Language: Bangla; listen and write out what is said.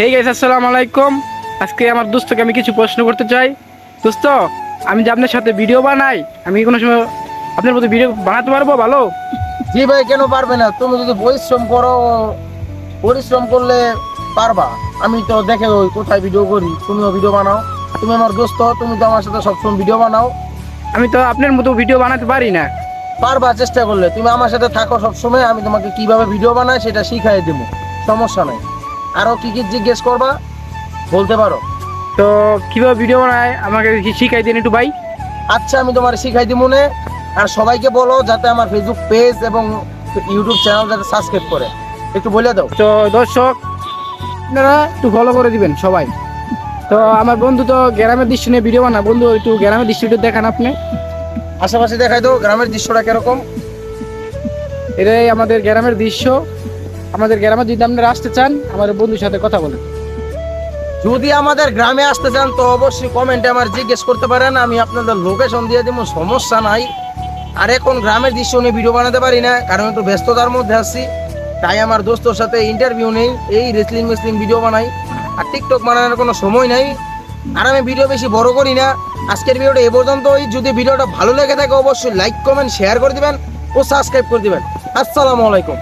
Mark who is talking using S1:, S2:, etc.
S1: হে গাইস আসসালামু আলাইকুম। আজকে আমার দোস্তকে আমি কিছু প্রশ্ন করতে চাই। দোস্ত আমি যে আপনার সাথে ভিডিও বানাই আমি কি কোনো সময় আপনার মতো ভিডিও বানাতে পারব ভালো?
S2: জি ভাই কেন পারবে না? তুমি যদি পরিশ্রম করো পরিশ্রম করলে পারবা। আমি তো দেখে ওই কোথায় ভিডিও করি তুমিও ভিডিও বানাও। তুমি আমার দোস্ত তুমি তো আমার সাথে সবসময় ভিডিও বানাও।
S1: আমি তো আপনার মতো ভিডিও বানাতে পারি না।
S2: পারবা চেষ্টা করলে। তুমি আমার সাথে থাকো সবসময় আমি তোমাকে কীভাবে ভিডিও বানাই সেটা শিখাই দেবো। সমস্যা নাই। আরও কি কি জিজ্ঞেস করবা বলতে পারো।
S1: তো কীভাবে ভিডিও বানায় আমাকে কি শিখাই দিন একটু ভাই?
S2: আচ্ছা আমি তোমার শিখাই দিব মনে আর সবাইকে বলো যাতে আমার ফেসবুক পেজ এবং ইউটিউব চ্যানেল যাতে সাবস্ক্রাইব করে। একটু বলে দাও।
S1: তো দর্শক আপনারা একটু ফলো করে দিবেন সবাই। তো আমার বন্ধু তো গ্রামের দৃশ্য নিয়ে ভিডিও বানা বন্ধু একটু গ্রামের দৃশ্য একটু দেখান আপনি।
S2: আশেপাশে দেখাই দাও গ্রামের দৃশ্যটা কীরকম।
S1: এটাই আমাদের গ্রামের দৃশ্য। আমাদের গ্রামে যদি আপনারা আসতে চান, আমার বন্ধুর সাথে কথা বলেন।
S2: যদি আমাদের গ্রামে আসতে চান, তো অবশ্যই কমেন্টে আমার জিজ্ঞেস করতে পারেন, আমি আপনাদের লোকেশন দিয়ে দিব, সমস্যা নাই। আর এখন গ্রামের দৃশ্য নিয়ে ভিডিও বানাতে পারি না, কারণ একটু ব্যস্ততার মধ্যে আছি। তাই আমার দোস্তর সাথে ইন্টারভিউ নেই, এই রেসলিং মেসলিং ভিডিও বানাই। আর টিকটক বানানোর কোনো সময় নাই। আর আমি ভিডিও বেশি বড় করি না। আজকের ভিডিওটা এ পর্যন্তই। যদি ভিডিওটা ভালো লেগে থাকে, অবশ্যই লাইক কমেন্ট শেয়ার করে দিবেন ও সাবস্ক্রাইব করে দিবেন। আসসালামু আলাইকুম।